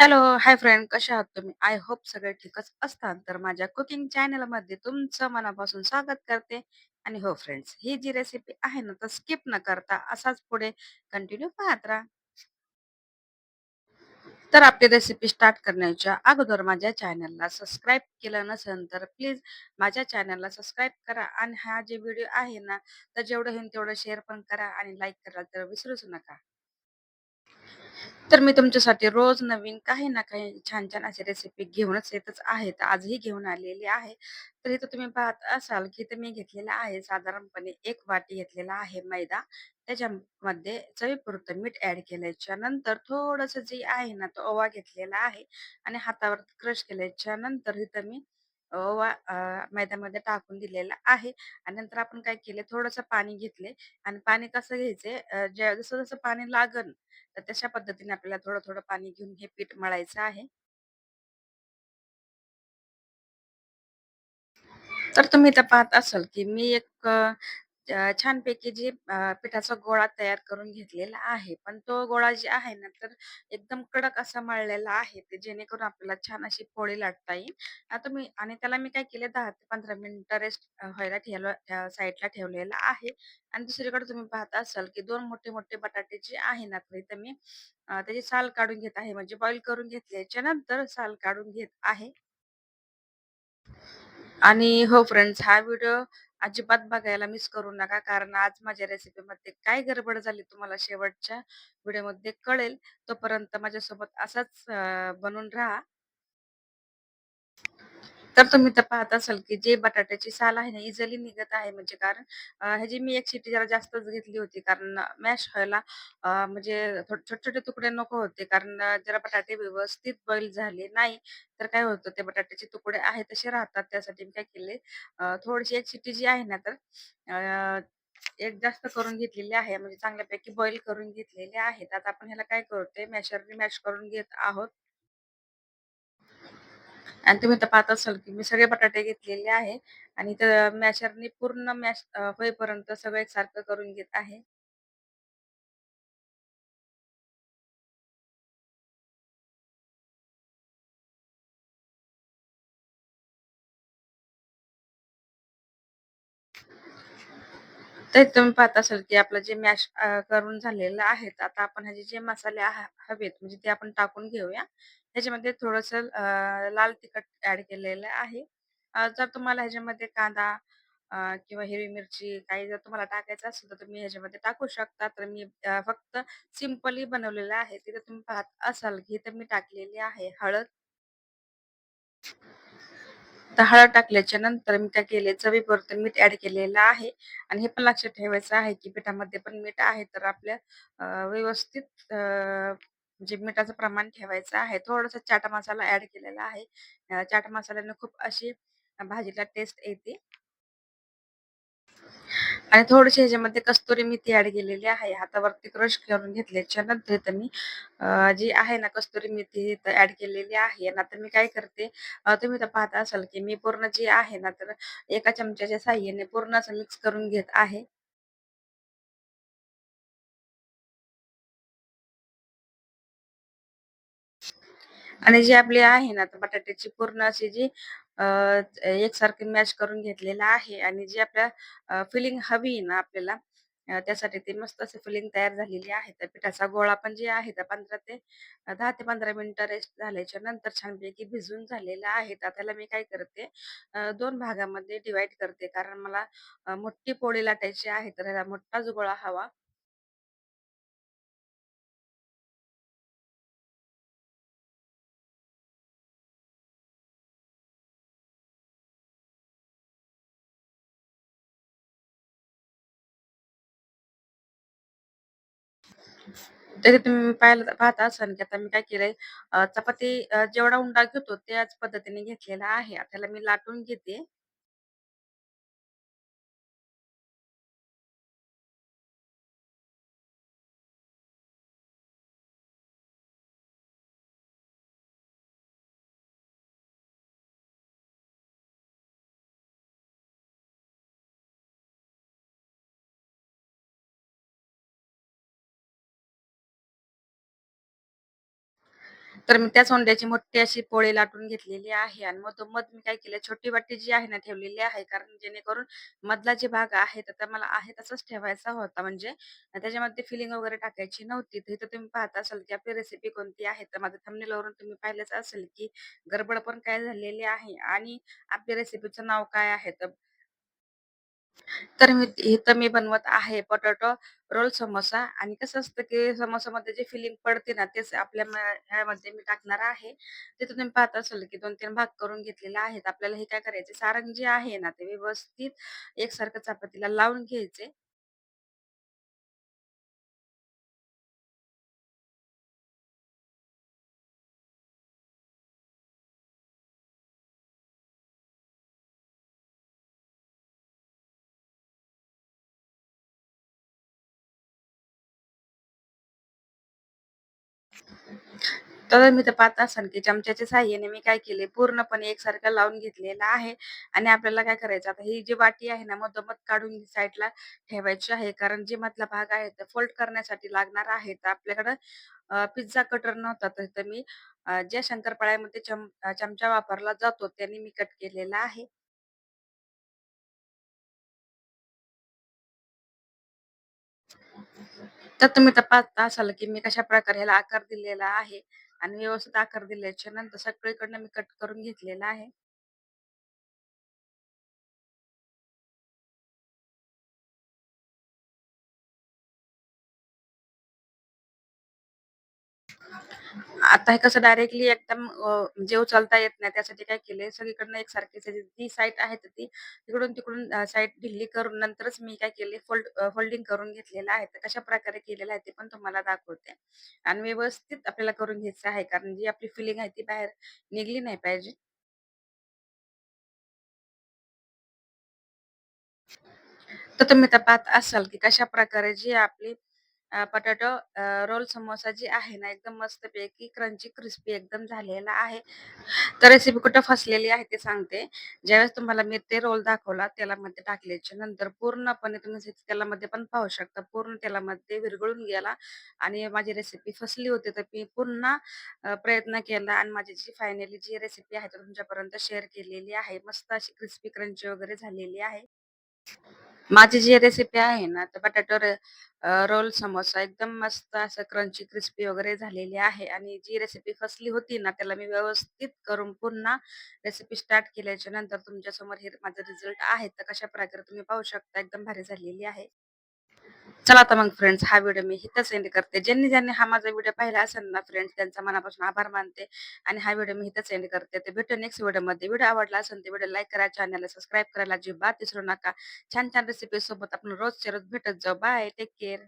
Hello, hi friend कशा आहात तुम्ही? आय होप सगळे ठीकच असतात. तर माझ्या कुकिंग चॅनलमध्ये तुमचं मनापासून स्वागत करते. आणि हो फ्रेंड्स, ही जी रेसिपी आहे ना, तर स्किप न करता असाच पुढे कंटिन्यू पाहत राहा. तर आपली रेसिपी स्टार्ट करण्याच्या अगोदर माझ्या चॅनलला सबस्क्राईब केलं नसेल तर प्लीज माझ्या चॅनलला सबस्क्राईब करा आणि हा जे व्हिडिओ आहे ना, तर जेवढं होईल तेवढं शेअर पण करा आणि लाईक करायला तर विसरूच नका. तर मी तुमच्यासाठी रोज नवीन काही ना काही छान-छान अशी रेसिपी घेऊनच येतच आहेत आजही घेऊन आलेली आहे. तर इथं तुम्ही पाहत असाल, की इथं मी घेतलेला आहे साधारणपणे एक वाटी घेतलेला आहे मैदा. त्याच्यामध्ये चवीपुरतं मीठ ऍड केल्याच्यानंतर थोडस जे आहे ना, तो ओवा घेतलेला आहे आणि हातावर क्रश केल्याच्यानंतर इथं मी वा अ, मैद्यामध्ये टाकून दिलेला आहे आणि नंतर आपण काय केले, थोडंसं पाणी घेतले आणि पाणी कसं घ्यायचे अ, ज्या जसं-जसं पाणी लागन तर तशा पद्धतीने आपल्याला थोडं-थोडं पाणी घेऊन हे पीठ मळायचं आहे. तर तुम्ही इथं पाहत असाल, की मी एक अ, अ, छानपैकी जे अ, पिठाचा गोळा तयार करून घेतलेला आहे. पण तो गोळा जे आहे ना, तर एकदम कडक असा मळलेला आहे, ते जेणेकरून आपल्याला छान अशी पोळी लाटता येईल. आता मी आणि त्याला मी काय केले 10 ते 15 मिनिटं रेस्ट व्हायला ठेवलं अ, साईडला ठेवलेला आहे. आणि दुसरीकडे तुम्ही पाहत असाल, की 2 मोठे-मोठे बटाटे जे आहे ना, तर इथं मी अ, त्याची साल काढून घेत आहे. म्हणजे बॉईल करून घेतल्याच्या नंतर साल काढून घेत आहे. आणि हो फ्रेंड्स, हा व्हिडिओ अजिबात बघायला मिस करू नका. कारण आज माझ्या रेसिपीमध्ये काय गडबड झाली तुम्हाला शेवटच्या व्हिडिओमध्ये कळेल. तोपर्यंत माझ्यासोबत असाच अ, बनून राहा. तर तुम्ही तर पाहत असाल, की जे बटाट्याची साल आहे ना, इझिली निघत आहे. म्हणजे कारण ह्याची मी एक शिटी जरा जास्तच घेतली होती. कारण मॅश व्हायला म्हणजे छोटे-छोटे तुकडे नको होते. कारण जरा बटाटे व्यवस्थित बॉईल झाले नाही, तर काय होतं ते बटाट्याचे तुकडे आहेत तसे राहतात. त्यासाठी मी काय केले थोडीशी एक शिटी जी आहे ना, तर एक जास्त करून घेतलेली आहे. म्हणजे चांगल्यापैकी बॉईल करून घेतलेले आहेत. आता आपण ह्याला काय करतोय मॅशरने मॅश करून घेत आहोत. आणि तुम्ही तर पाहत असाल, की मी सगळे बटाटे घेतलेले आहे आणि त्या मॅशरनी पूर्ण मॅश होईपर्यंत सगळं एकसारखं करून घेत आहे. तर तुम्ही पाहत असाल, की आपलं जे मॅश करून झालेलं आहे. आता आपण ह्याचे जे मसाले हवेत म्हणजे ते आपण टाकून घेऊया. ह्याच्यामध्ये थोडंसं अ, लाल तिखट ऍड केलेलं आहे. अ, जर तुम्हाला ह्याच्यामध्ये कांदा अ, किंवा हिरवी मिरची काही जर तुम्हाला टाकायचं असेल, तर तुम्ही ह्याच्यामध्ये टाकू शकता. तर मी अ, फक्त सिंपली बनवलेलं आहे. तिथे तुम्ही पाहत असाल, की इथे मी टाकलेली आहे हळद. तर हळद टाकल्याच्या नंतर मी काय केले, चवीपुरतं मीठ ऍड केलेलं आहे आणि हे पण लक्षात ठेवायचं आहे, की पिठामध्ये पण मीठ आहे. तर आपल्या अ, व्यवस्थित अ, म्हणजे मिठाचं प्रमाण ठेवायचं आहे. थोडासा चाट मसाला ऍड केलेला आहे. चाट मसाल्याने खूप अशी भाजीला टेस्ट येते. आणि थोडीशी ह्याच्यामध्ये कस्तुरी मेथी ऍड केलेली आहे. हातावरती क्रश करून घेतल्याच्या नंतर इथं मी जी आहे ना कस्तुरी मेथी इथं केलेली आहे ना, तर मी काय करते तुम्ही तर पाहत असाल, की मी पूर्ण जी आहे ना, तर एका चमच्याच्या साह्याने पूर्ण असं मिक्स करून घेत आहे. आणि जी आपली आहे ना, बटाट्याची पूर्ण अशी जी अ, एकसारखी मॅच करून घेतलेला आहे आणि जी आपल्या फिलिंग हवी आहे ना आपल्याला त्यासाठी ते मस्त असं फिलिंग तयार झालेली आहे. तर पिठाचा गोळा पण जे आहे तर 15 ते दहा ते 15 मिनिटं रेस्ट झाल्याच्यानंतर छानपैकी भिजून झालेला आहे. तर त्याला मी काय करते दोन भागामध्ये डिवाइड करते. कारण मला मोठी पोळी लाटायची आहे, तर ह्याला मोठाच गोळा हवा. तरी तुम्ही पाहिलं पाहत असाल, की आता मी काय केलंय अ, चपाती अ, जेवढा उंडा घेतो त्याच पद्धतीने घेतलेला आहे. आता त्याला मी लाटून घेते. तर मी त्या सोंड्याची मोठी अशी पोळी लाटून घेतलेली आहे आणि मधोमध मी काय केलं छोटी वाटी जी आहे ना ठेवलेली आहे कारण जेणेकरून मधला जे भाग आहे तर मला आहे तसंच ठेवायचा होता म्हणजे त्याच्यामध्ये फिलिंग वगैरे टाकायची नव्हती. तर इथं तुम्ही पाहत असाल की आपली रेसिपी कोणती आहे. तर माझ्या थंबनेलवरून तुम्ही पाहिलंच असेल की गडबड पण काय झालेली आहे आणि आपल्या रेसिपीचं नाव काय आहे. तर तर मी इथं मी बनवत आहे पोटॅटो रोल समोसा आणि कसं असतं की समोसामध्ये जे फिलिंग पडते ना तेच आपल्या म ह्यामध्ये मी टाकणार आहे. ते तुम्ही पाहत असाल की 2-3 भाग करून घेतलेले आहेत. आपल्याला हे काय करायचे सारण जे आहे ना ते व्यवस्थित एकसारखं चपातीला लावून घ्यायचे. तर मी तर पाहत असाल की चमच्याच्या साहाय्याने मी काय केले पूर्णपणे एकसारखं लावून घेतलेला आहे आणि आपल्याला काय करायचं आता ही जी वाटी आहे ना मधोमध काढून साईडला ठेवायची आहे. कारण जे मधला भाग आहे तो फोल्ड करण्यासाठी लागणार आहे. तर आपल्याकडं पिझ्झा कटर नव्हता तर मी ज्या शंकरपाळ्यामध्ये चम चमचा वापरला जातो त्याने मी कट केलेला आहे. तर तुम्ही तर असाल की मी कशा प्रकारे ह्याला आकार दिलेला आहे आणि व्यवस्थित आकार दिल्याच्या नंतर सगळीकडनं मी कट करून घेतलेला आहे. आता हे कसं डायरेक्टली एकदम जेव म्हणजे उचलता येत नाही. त्यासाठी काय केलंय सगळीकडनं एकसारखीच आहे. जी साईट आहे तर ती इकडून-तिकडून अ, ढिल्ली करून नंतरच मी काय केले फोल्ड अ, फोल्डिंग करून घेतलेलं आहे. तर कशा प्रकारे केलेलं आहे ते पण तुम्हाला दाखवते. आणि व्यवस्थित आपल्याला करून घ्यायचं आहे. कारण जी आपली फिलिंग आहे ती बाहेर निघली नाही पाहिजे. तर तुम्ही तर पाहत असाल की कशाप्रकारे जी आपली अ, बटाटो अ, रोल समोसा जी आहे ना एकदम मस्तपैकी क्रंची क्रिस्पी एकदम झालेला आहे. तर रेसिपी कुठं फसलेली आहे ते सांगते. ज्यावेळेस तुम्हाला मी ते रोल दाखवला तेलामध्ये टाकल्याच्या नंतर पूर्णपणे तुम्ही तेलामध्ये पण पाहू शकता. पूर्ण तेलामध्ये विरघळून गेला आणि माझी रेसिपी फसली होती. तर मी पुन्हा प्रयत्न केला आणि माझी जी फायनली जी रेसिपी आहे ती तुमच्यापर्यंत शेअर केलेली आहे. मस्त अशी क्रिस्पी क्रंची वगैरे झालेली आहे. माझी जी रेसिपी आहे ना, तर बटाटो रोल समोसा एकदम मस्त असं क्रंची क्रिस्पी वगैरे झालेली आहे आणि जी रेसिपी फसली होती ना, त्याला मी व्यवस्थित करून पुन्हा रेसिपी स्टार्ट केल्याच्यानंतर तुमच्यासमोर हे माझा रिझल्ट आहे. तर कशा प्रकारे तुम्ही पाहू शकता एकदम भारी झालेली आहे. चला तर मग फ्रेंड्स हा व्हिडिओ मी इथंच एंड करते. ज्यांनी-ज्यांनी हा माझा व्हिडिओ पाहिला असेल ना फ्रेंड्स त्यांचा मनापासून आभार मानते आणि हा व्हिडिओ मी इथंच एंड करते. ते भेटू नेक्स्ट व्हिडिओमध्ये. व्हिडिओ आवडला असेल तर व्हिडिओ लाईक करा, चॅनलला सबस्क्राईब करायला अजिबात विसरू नका. छान-छान रेसिपी सोबत आपण रोजच्या रोज भेटत जाऊ. बाय. Take care.